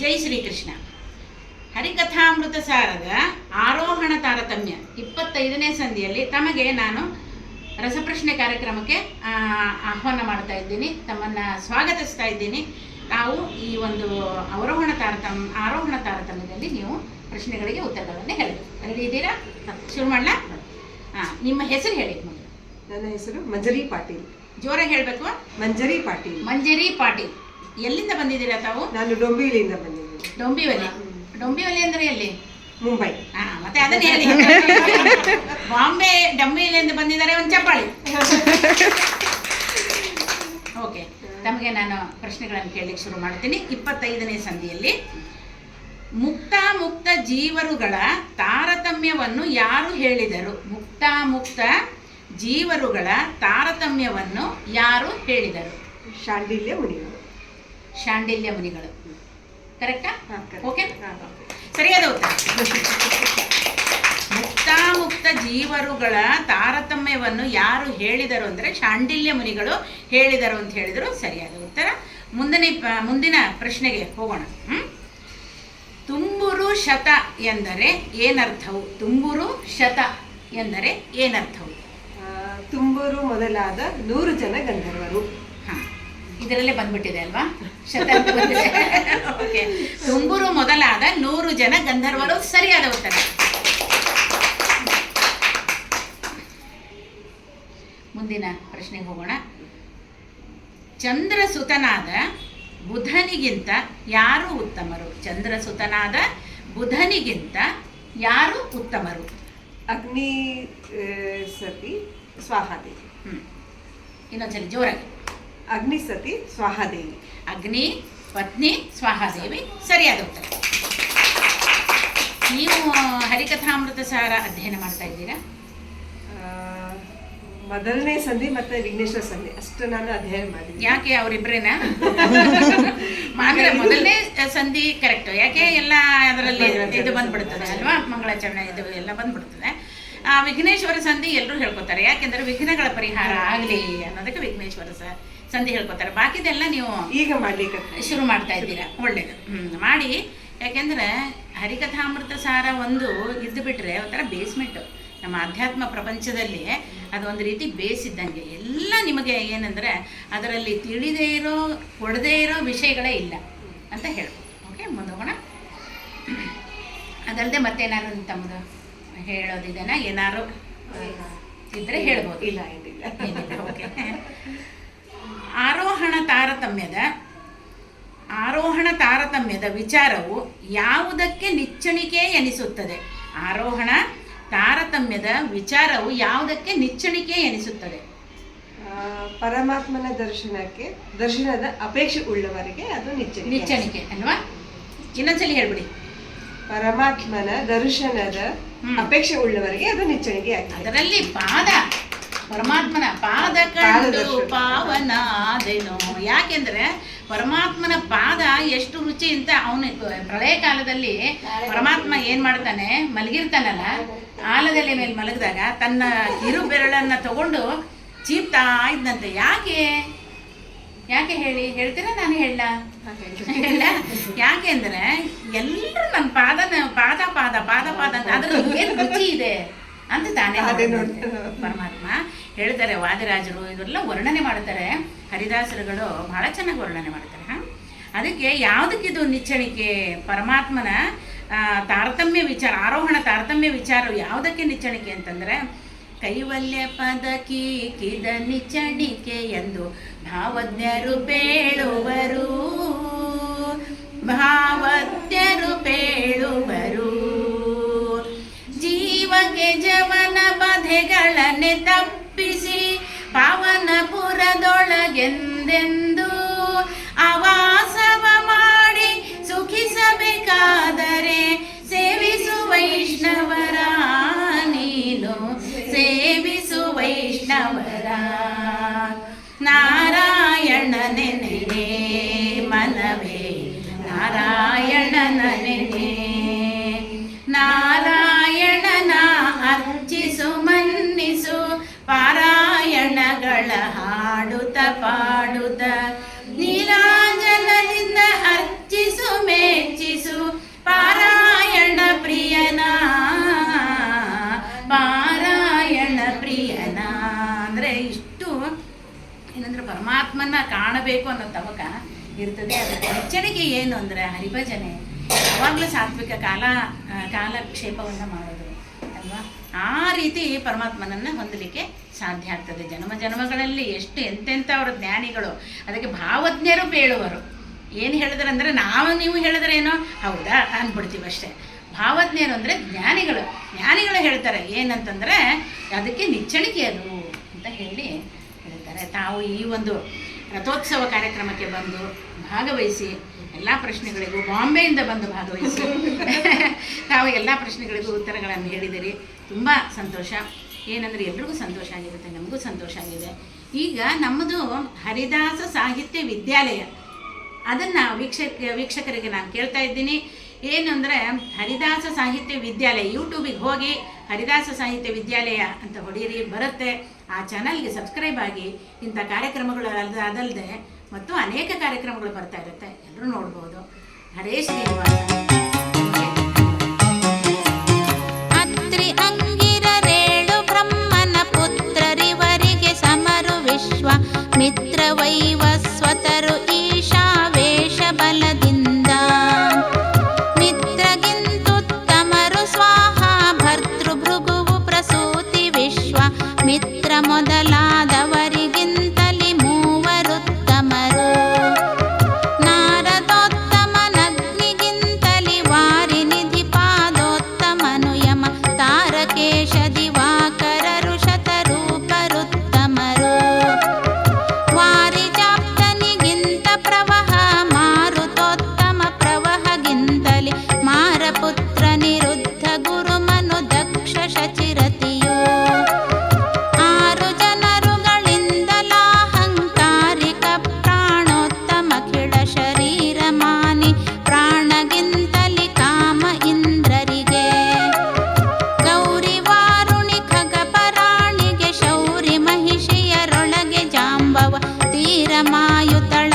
ಜೈ ಶ್ರೀಕೃಷ್ಣ. ಹರಿಕಥಾಮೃತ ಸಾರದ ಆರೋಹಣ ತಾರತಮ್ಯ ಇಪ್ಪತ್ತೈದನೇ ಸಂಧಿಯಲ್ಲಿ ತಮಗೆ ನಾನು ರಸಪ್ರಶ್ನೆ ಕಾರ್ಯಕ್ರಮಕ್ಕೆ ಆಹ್ವಾನ ಮಾಡ್ತಾ ಇದ್ದೀನಿ. ತಮ್ಮನ್ನು ಸ್ವಾಗತಿಸ್ತಾ ಇದ್ದೀನಿ. ನಾವು ಈ ಒಂದು ಅವರೋಹಣ ತಾರತಮ್ಯ ಆರೋಹಣ ತಾರತಮ್ಯದಲ್ಲಿ ನೀವು ಪ್ರಶ್ನೆಗಳಿಗೆ ಉತ್ತರಗಳನ್ನು ಹೇಳಬೇಕು. ರೆಡಿ ಇದ್ದೀರಾ? ಶುರು ಮಾಡಲ? ಹಾಂ ನಿಮ್ಮ ಹೆಸರು ಹೇಳಿ. ಮೊದಲು ನನ್ನ ಹೆಸರು ಮಂಜರಿ ಪಾಟೀಲ್. ಜೋರಾಗಿ ಹೇಳಬೇಕು? ಮಂಜರಿ ಪಾಟೀಲ್. ಮಂಜರಿ ಪಾಟೀಲ್. ಎಲ್ಲಿಂದ ಬಂದಿದ್ದೀರಾ ತಾವು? ನಾನು ಡೊಂಬಿವಲಿಯಿಂದ ಬಂದಿದ್ದೀನಿ. ಡೊಂಬಿವಲಿ ಡೊಂಬಿವಲಿ ಅಂದ್ರೆ ಎಲ್ಲಿ? ಮುಂಬೈ. ಹಾ ಮತ್ತೆ ಅದನ್ನ ಹೇಳಿ. ಬಾಂಬೆ ಡೊಂಬಿವಲಿಯಿಂದ ಬಂದಿದ್ದಾರೆ ಒಂದು ಚಪ್ಪಾಳಿ. ಓಕೆ ತಮಗೆ ನಾನು ಪ್ರಶ್ನೆಗಳನ್ನು ಕೇಳಲಿಕ್ಕೆ ಶುರು ಮಾಡ್ತೀನಿ. ಇಪ್ಪತ್ತೈದನೇ ಸಂಧಿಯಲ್ಲಿ ಮುಕ್ತ ಮುಕ್ತಾಮುಕ್ತ ಜೀವರುಗಳ ತಾರತಮ್ಯವನ್ನು ಯಾರು ಹೇಳಿದರು? ಮುಕ್ತಾಮುಕ್ತ ಜೀವರುಗಳ ತಾರತಮ್ಯವನ್ನು ಯಾರು ಹೇಳಿದರು? ಶಾಂಡಿಲ್ಯ ಮುನಿಗಳು ಶಾಂಡಿಲ್ಯ ಮುನಿಗಳು. ಕರೆಕ್ಟಾ ಓಕೆ ಸರಿಯಾದ ಉತ್ತರ. ಮುಕ್ತಾಮುಕ್ತ ಜೀವರುಗಳ ತಾರತಮ್ಯವನ್ನು ಯಾರು ಹೇಳಿದರು ಅಂದರೆ ಶಾಂಡಿಲ್ಯ ಮುನಿಗಳು ಹೇಳಿದರು ಅಂತ ಹೇಳಿದರು ಸರಿಯಾದ ಉತ್ತರ. ಮುಂದಿನ ಮುಂದಿನ ಪ್ರಶ್ನೆಗೆ ಹೋಗೋಣ. ಹ್ಮ್? ತುಂಬುರು ಶತ ಎಂದರೆ ಏನರ್ಥವು? ತುಂಬುರು ಶತ ಎಂದರೆ ಏನರ್ಥವು? ತುಂಬುರು ಮೊದಲಾದ ನೂರು ಜನ ಗಂಧರ್ವರು. ಇದರಲ್ಲೇ ಬಂದ್ಬಿಟ್ಟಿದೆ ಅಲ್ವಾ? ಬಂದಿದೆ. ಓಕೆ ತುಂಬುರು ಮೊದಲಾದ ನೂರು ಜನ ಗಂಧರ್ವರು ಸರಿಯಾದ ಉತ್ತರ ಮುಂದಿನ ಪ್ರಶ್ನೆಗೆ ಹೋಗೋಣ. ಚಂದ್ರಸುತನಾದ ಬುಧನಿಗಿಂತ ಯಾರು ಉತ್ತಮರು? ಚಂದ್ರಸುತನಾದ ಬುಧನಿಗಿಂತ ಯಾರು ಉತ್ತಮರು? ಅಗ್ನಿ ಸತಿ ಸ್ವಾಹಾದೇವಿ ಹ್ಮ್. ಇನ್ನೊಂದ್ಸಲಿ ಜೋರಾಗಿ. ಅಗ್ನಿ ಸತಿ ಸ್ವಾಹಾದೇವಿ ಅಗ್ನಿ ಪತ್ನಿ ಸ್ವಾಹಾದೇವಿ ಸರಿಯಾದ ಉತ್ತರ. ನೀವು ಹರಿಕಥಾಮೃತ ಸಾರ ಅಧ್ಯಯನ ಮಾಡ್ತಾ ಇದ್ದೀರಾ? ಮೊದಲನೇ ಸಂಧಿ ಮತ್ತೆ ವಿಘ್ನೇಶ್ವರ ಸಂಧಿ ಅಷ್ಟು ನಾನು ಅಧ್ಯಯನ ಮಾಡಿದ್ದೀನಿ. ಯಾಕೆ ಅವರಿಬ್ರೇನಾ? ಮಾತ್ರ ಮೊದಲನೇ ಸಂಧಿ ಕರೆಕ್ಟ್ ಯಾಕೆ ಎಲ್ಲ ಅದರಲ್ಲಿ ಇದು ಬಂದ್ಬಿಡ್ತದೆ ಅಲ್ವಾ? ಮಂಗಳಾಚರಣೆ ಇದು ಎಲ್ಲ ಬಂದ್ಬಿಡ್ತದೆ. ಆ ವಿಘ್ನೇಶ್ವರ ಸಂಧಿ ಎಲ್ಲರೂ ಹೇಳ್ಕೊತಾರೆ. ಯಾಕೆಂದ್ರೆ ವಿಘ್ನಗಳ ಪರಿಹಾರ ಆಗಲಿ ಅನ್ನೋದಕ್ಕೆ ವಿಘ್ನೇಶ್ವರ ಸ- ಸಂಧಿ ಹೇಳ್ಕೊತಾರೆ. ಬಾಕಿದೆಲ್ಲ ನೀವು ಈಗ ಮಾಡಲಿಕ್ಕೆ ಶುರು ಮಾಡ್ತಾ ಇದ್ದೀರಾ? ಒಳ್ಳೇದು. ಹ್ಞೂ ಮಾಡಿ. ಯಾಕೆಂದ್ರೆ ಹರಿಕಥಾಮೃತ ಸಾರ ಒಂದು ಇದ್ದು ಬಿಟ್ಟರೆ ಒಂಥರ ಬೇಸ್ಮೆಂಟು ನಮ್ಮ ಆಧ್ಯಾತ್ಮ ಪ್ರಪಂಚದಲ್ಲಿ ಅದೊಂದು ರೀತಿ ಬೇಸಿದ್ದಂಗೆ. ಎಲ್ಲ ನಿಮಗೆ ಏನಂದ್ರೆ ಅದರಲ್ಲಿ ತಿಳಿದೇ ಇರೋ ಕೊಡದೇ ಇರೋ ವಿಷಯಗಳೇ ಇಲ್ಲ ಅಂತ ಹೇಳ್ಬೋದು. ಓಕೆ ಮುಂದೋಗೋಣ ಅದಲ್ಲದೆ ಮತ್ತೇನಾದ್ರು ತಮ್ಮದು ಹೇಳೋದಿದೆನಾ ಏನಾದ್ರು ಇದ್ದರೆ ಹೇಳ್ಬೋದು. ಇಲ್ಲ ಓಕೆ. ಆರೋಹಣ ತಾರತಮ್ಯದ ಆರೋಹಣ ತಾರತಮ್ಯದ ವಿಚಾರವು ಯಾವುದಕ್ಕೆ ನಿಚ್ಚಣಿಕೆ ಎನಿಸುತ್ತದೆ? ಆರೋಹಣ ತಾರತಮ್ಯದ ವಿಚಾರವು ಯಾವುದಕ್ಕೆ ನಿಚ್ಚಣಿಕೆ ಎನಿಸುತ್ತದೆ? ಪರಮಾತ್ಮನ ದರ್ಶನಕ್ಕೆ ದರ್ಶನದ ಅಪೇಕ್ಷೆ ಉಳ್ಳವರಿಗೆ ಅದು ನಿಚ್ಚಣಿಕೆ ನಿಚ್ಚಣಿಕೆ ಅಲ್ವಾ? ಇನ್ನೊಂದ್ಸಲಿ ಹೇಳ್ಬಿಡಿ. ಪರಮಾತ್ಮನ ದರ್ಶನದ. ಅಪೇಕ್ಷೆ ಉಳ್ಳವರಿಗೆ ಅದು ನಿಚ್ಚಣಿಕೆ ಆಗ್ತದೆ. ಅದರಲ್ಲಿ ಪಾದ ಪರಮಾತ್ಮನ ಪಾದ ಕಂಡು. ಪಾವನಾದೆನು. ಯಾಕೆಂದ್ರೆ ಪರಮಾತ್ಮನ ಪಾದ ಎಷ್ಟು ರುಚಿ ಅಂತ ಅವನು ಪ್ರಳಯ ಕಾಲದಲ್ಲಿ ಪರಮಾತ್ಮ ಏನ್ ಮಾಡ್ತಾನೆ? ಮಲಗಿರ್ತಾನಲ್ಲ? ಆಲದೆಲೆ ಮೇಲೆ ಮಲಗಿದಾಗ ತನ್ನ ಇರು ಬೆರಳನ್ನ ತಗೊಂಡು ಚೀಪ್ತಾ ಇದ್ದಂತೆ ಯಾಕೆ? ಯಾಕೆ ಹೇಳಿ? ಹೇಳ್ತೀರಾ ನಾನು ಹೇಳ? ಹೇಳ? ಯಾಕೆಂದ್ರೆ ಎಲ್ಲರೂ ನನ್ನ ಪಾದನ ಪಾದ ಪಾದ ಪಾದ ಪಾದ ಅದ್ರ ಏನು ರುಚಿ ಇದೆ? ಅಂತ ತಾನೇ. ಪರಮಾತ್ಮ. ಹೇಳ್ತಾರೆ, ವಾದಿರಾಜರು ಇವರೆಲ್ಲ ವರ್ಣನೆ ಮಾಡ್ತಾರೆ. ಹರಿದಾಸರುಗಳು ಬಹಳ ಚೆನ್ನಾಗಿ ವರ್ಣನೆ ಮಾಡ್ತಾರೆ, ಹಾ? ಅದಕ್ಕೆ ಯಾವುದಕ್ಕಿದು ನಿಚ್ಚಣಿಕೆ ಪರಮಾತ್ಮನ ತಾರತಮ್ಯ ವಿಚಾರ, ಆರೋಹಣ ತಾರತಮ್ಯ ವಿಚಾರ ಯಾವುದಕ್ಕೆ ನಿಚ್ಚಣಿಕೆ ಅಂತಂದ್ರೆ, ಕೈವಲ್ಯ ಪದ ಕೀಕಿದ ನಿಚ್ಚಣಿಕೆ ಎಂದು ಭಾವಜ್ಞರು ಬೇಳುವರು. ಭಾವಜ್ಞರು ಬೇಳುವರು. ಜೀವಗೆ ಜವನ ಬಧೆಗಳನ್ನೇ ತಪ್ಪಿಸಿ ಪಾವನಪುರದೊಳಗೆಂದೆಂದು ಅವಾಸವ ಮಕ್ಕಳ ಹಾಡುತ್ತ ಪಾಡುತ್ತ ನೀರಾಂಜನದಿಂದ ಅರ್ಚಿಸು, ಮೆಚ್ಚಿಸು ಪಾರಾಯಣ ಪ್ರಿಯನ ಪಾರಾಯಣ ಪ್ರಿಯನ. ಅಂದರೆ ಇಷ್ಟು ಏನಂದ್ರೆ ಪರಮಾತ್ಮನ ಕಾಣಬೇಕು ಅನ್ನೋ ತವಕ ಇರ್ತದೆ. ಅದಕ್ಕೆ ಅಚ್ಚರಿಗೆ ಏನು ಅಂದ್ರೆ ಹರಿಭಜನೆ. ಯಾವಾಗಲೂ ಸಾತ್ವಿಕ ಕಾಲ ಕಾಲಕ್ಷೇಪವನ್ನು ಮಾಡೋದು, ಅಲ್ವಾ? ಆ ರೀತಿ ಪರಮಾತ್ಮನನ್ನು ಹೊಂದಲಿಕ್ಕೆ ಸಾಧ್ಯ ಆಗ್ತದೆ. ಜನ್ಮ ಜನ್ಮಗಳಲ್ಲಿ ಎಷ್ಟು ಎಂತೆಂಥವ್ರ ಜ್ಞಾನಿಗಳು, ಅದಕ್ಕೆ ಭಾವಜ್ಞರು ಬೇಳುವರು. ಏನು ಹೇಳಿದ್ರೆ ಅಂದರೆ ನಾವು ನೀವು ಹೇಳಿದ್ರೇನೋ? ಹೌದಾ? ಅಂದ್ಬಿಡ್ತೀವಿ ಅಷ್ಟೇ. ಭಾವಜ್ಞರು ಅಂದರೆ ಜ್ಞಾನಿಗಳು. ಜ್ಞಾನಿಗಳು ಹೇಳ್ತಾರೆ, ಏನಂತಂದರೆ, ಅದಕ್ಕೆ ನಿಚ್ಚಣಿಕೆ ಅದು ಅಂತ ಹೇಳಿ ಹೇಳ್ತಾರೆ. ತಾವು ಈ ಒಂದು ರಥೋತ್ಸವ ಕಾರ್ಯಕ್ರಮಕ್ಕೆ ಬಂದು ಭಾಗವಹಿಸಿ, ಎಲ್ಲ ಪ್ರಶ್ನೆಗಳಿಗೂ, ಬಾಂಬೆಯಿಂದ ಬಂದು ಭಾಗವಹಿಸಿ, ತಾವು ಎಲ್ಲ ಪ್ರಶ್ನೆಗಳಿಗೂ ಉತ್ತರಗಳನ್ನು ಹೇಳಿದಿರಿ. ತುಂಬ ಸಂತೋಷ. ಏನಂದರೆ ಎಲ್ರಿಗೂ ಸಂತೋಷ ಆಗಿರುತ್ತೆ, ನಮಗೂ ಸಂತೋಷ ಆಗಿದೆ. ಈಗ ನಮ್ಮದು ಹರಿದಾಸ ಸಾಹಿತ್ಯ ವಿದ್ಯಾಲಯ. ಅದನ್ನು ವೀಕ್ಷಕ, ವೀಕ್ಷಕರಿಗೆ ನಾನು ಕೇಳ್ತಾ ಇದ್ದೀನಿ. ಏನು ಅಂದರೆ ಹರಿದಾಸ ಸಾಹಿತ್ಯ ವಿದ್ಯಾಲಯ ಯೂಟ್ಯೂಬಿಗೆ ಹೋಗಿ ಹರಿದಾಸ ಸಾಹಿತ್ಯ ವಿದ್ಯಾಲಯ ಅಂತ ಹೊಡೀರಿ, ಬರುತ್ತೆ. ಆ ಚಾನಲ್ಗೆ ಸಬ್ಸ್ಕ್ರೈಬ್ ಆಗಿ, ಇಂಥ ಕಾರ್ಯಕ್ರಮಗಳು ಅಲ್ದ ಅದಲ್ಲದೆ ಮತ್ತು ಅನೇಕ ಕಾರ್ಯಕ್ರಮಗಳು ಬರ್ತಾ ಇರುತ್ತೆ. ಎಲ್ಲರೂ ನೋಡ್ಬೋದು. ಹರೇಶ್ ಶ್ರೀನಿವಾಸ. ಕಾಯುತ್ತಳ